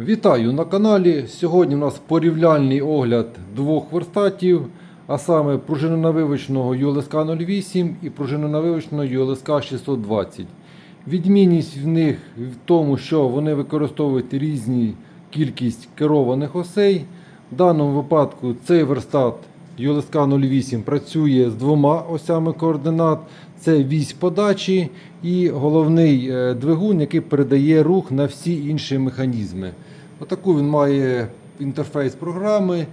Вітаю на каналі. Сьогодні у нас порівняльний огляд двох верстатів, а саме пружинонавивочного ULSK 08 і пружинонавивочного ULSK 620. Відмінність в них в тому, що вони використовують різні кількість керованих осей. В даному випадку цей верстат ULSK 08 працює з двома осями координат. Це вісь подачі і головний е, двигун, який передає рух на всі інші механізми. Отаку він має інтерфейс програми,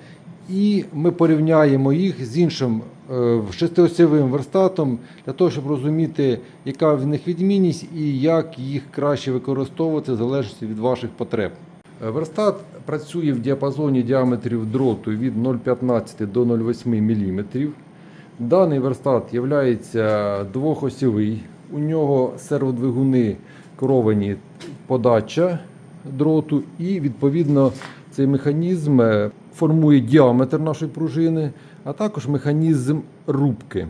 і ми порівняємо їх з іншим е, шестиосьовим верстатом для того, щоб розуміти, яка в них відмінність і як їх краще використовувати в залежності від ваших потреб. Верстат працює в діапазоні діаметрів дроту від 0,15 до 0,8 мм. Даний верстат є двохосьовий. У нього серводвигуни керовані подача дроту, і відповідно цей механізм е, формує діаметр нашої пружини, а також механізм рубки.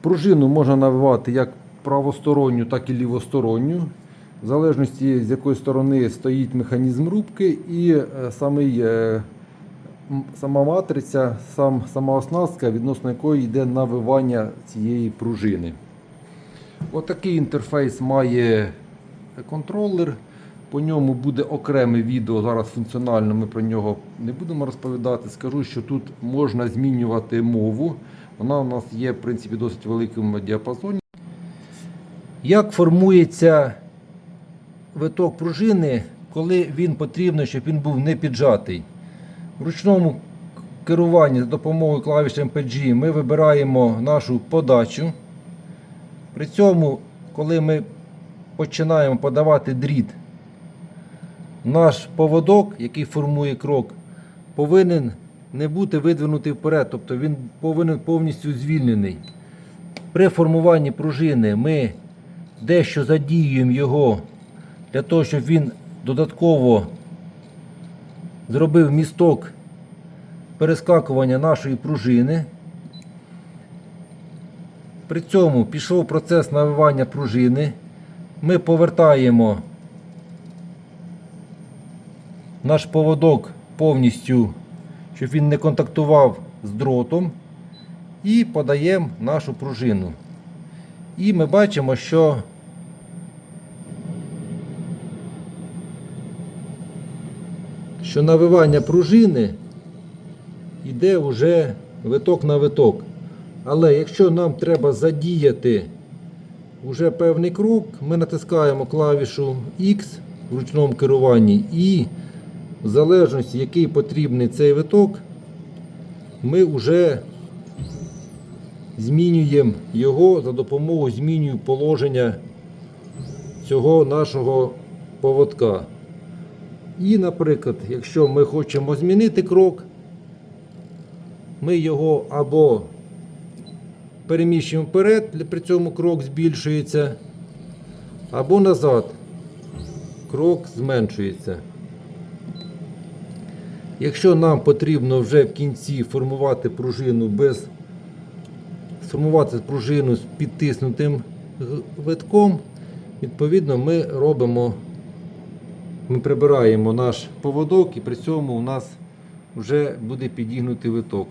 Пружину можна навивати як правосторонню, так і лівосторонню, в залежності з якої сторони стоїть механізм рубки і е, самий, е, сама матриця, сам, сама оснастка, відносно якої йде навивання цієї пружини. Отакий інтерфейс має контролер. По ньому буде окреме відео. Зараз функціонально ми про нього не будемо розповідати. Скажу, що тут можна змінювати мову. Вона у нас є в принципі досить великому діапазоні. Як формується виток пружини, коли він потрібно, щоб він був не піджатий? В ручному керуванні за допомогою клавіш MPG ми вибираємо нашу подачу. При цьому, коли ми починаємо подавати дріт, наш поводок, який формує крок, повинен не бути видвинутий вперед, тобто він повинен повністю звільнений. При формуванні пружини ми дещо задіюємо його для того, щоб він додатково зробив місток перескакування нашої пружини. При цьому пішов процес навивання пружини. Ми повертаємо наш поводок повністю, щоб він не контактував з дротом. І подаємо нашу пружину. І ми бачимо, що що навивання пружини йде вже виток на виток. Але якщо нам треба задіяти вже певний крок, ми натискаємо клавішу X в ручному керуванні і в залежності, який потрібний цей виток, ми вже змінюємо його за допомогою змінюю положення цього нашого поводка. І, наприклад, якщо ми хочемо змінити крок, ми його або переміщуємо вперед, при цьому крок збільшується, або назад. Крок зменшується. Якщо нам потрібно вже в кінці формувати пружину без сформувати пружину з підтиснутим витком, відповідно ми робимо, ми прибираємо наш поводок і при цьому у нас вже буде підігнутий виток.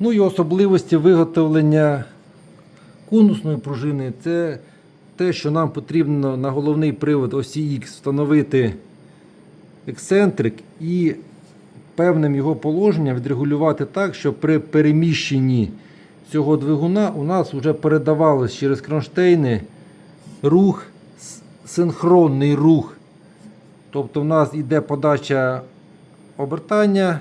Ну і особливості виготовлення конусної пружини це те, що нам потрібно на головний привод осі X встановити ексцентрик і певним його положенням відрегулювати так, щоб при переміщенні цього двигуна у нас вже передавалось через кронштейни рух, синхронний рух. Тобто в нас йде подача обертання,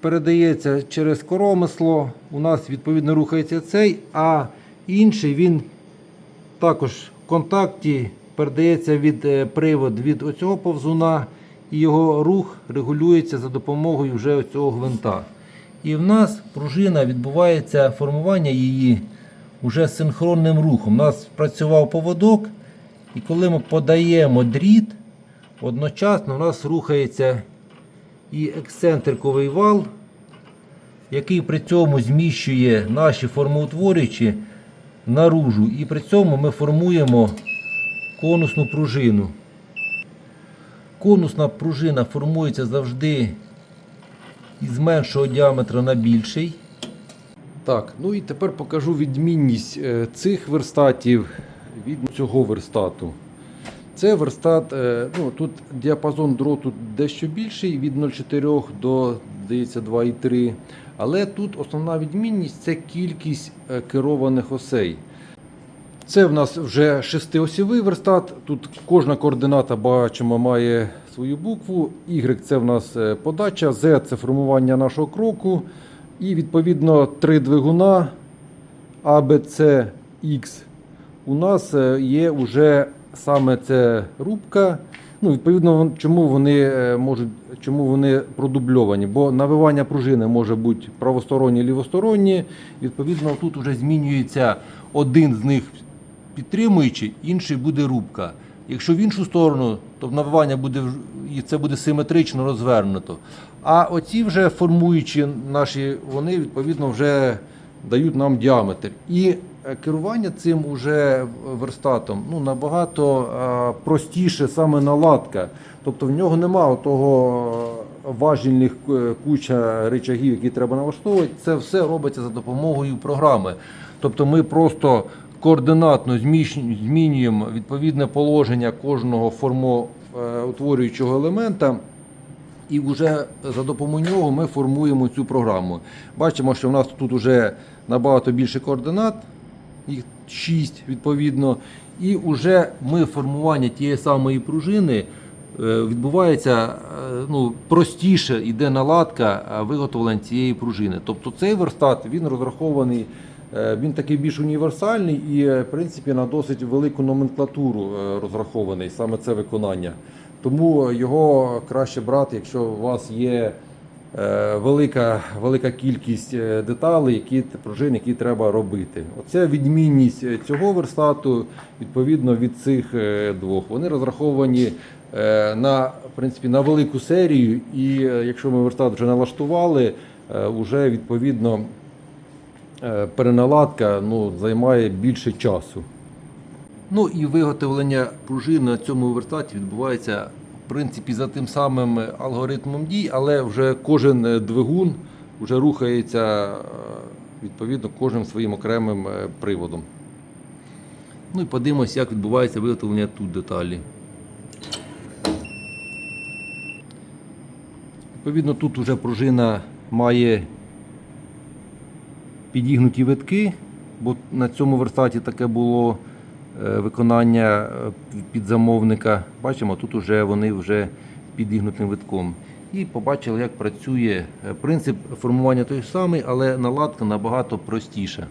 передається через коромисло, у нас відповідно рухається цей, а інший він також в контакті передається від е, привод від оцього повзуна, і його рух регулюється за допомогою вже цього гвинта. І в нас пружина відбувається формування її вже синхронним рухом. У нас працював поводок, і коли ми подаємо дріт, одночасно у нас рухається і ексцентриковий вал, який при цьому зміщує наші формоутворюючі наружу. І при цьому ми формуємо конусну пружину. Конусна пружина формується завжди із меншого діаметра на більший. Так, ну і тепер покажу відмінність е, цих верстатів від цього верстату. Це верстат, е, ну тут діапазон дроту дещо більший від 0,4 до здається 2,3. Але тут основна відмінність це кількість е, керованих осей. Це в нас вже шестиосівий верстат. Тут кожна координата бачимо має свою букву. Y це в нас е, подача, Z це формування нашого кроку. І відповідно три двигуна С, X. У нас е, є вже саме це рубка. Ну, відповідно, чому вони е, можуть, чому вони продубльовані? Бо навивання пружини може бути правостороннє, лівостороннє. Відповідно, тут вже змінюється один з них підтримуючий, інший буде рубка. Якщо в іншу сторону, то навивання буде і це буде симетрично розвернуто. А оці вже формуючі наші, вони відповідно вже дають нам діаметр. І е, керування цим уже верстатом ну, набагато е, простіше саме наладка. Тобто в нього немає того важільних е, куча речагів, які треба налаштовувати. Це все робиться за допомогою програми. Тобто ми просто координатно змінюємо відповідне положення кожного формоутворюючого елемента. І вже за допомогою нього ми формуємо цю програму. Бачимо, що в нас тут вже набагато більше координат, їх 6 відповідно. І вже ми формування тієї самої пружини е, відбувається е, ну, простіше, йде наладка е, виготовлення цієї пружини. Тобто цей верстат він розрахований, він такий більш універсальний і в принципі на досить велику номенклатуру розрахований саме це виконання. Тому його краще брати, якщо у вас є е, велика, велика кількість е, деталей, які пружин, які треба робити. Оце відмінність е, цього верстату відповідно від цих двох. Вони розраховані на, в принципі, на велику серію, і якщо ми верстат вже налаштували, вже відповідно переналадка ну, займає більше часу. Ну і виготовлення пружин на цьому верстаті відбувається в принципі за тим самим алгоритмом дій, але вже кожен е, двигун вже рухається е, відповідно кожним своїм окремим е, приводом. Ну і подивимось, як відбувається виготовлення тут деталі. Відповідно, тут вже пружина має підігнуті витки, бо на цьому верстаті таке було е, виконання е, під замовника. Бачимо, тут вже вони вже підігнутим витком. І побачили, як працює е, принцип формування той самий, але наладка набагато простіша.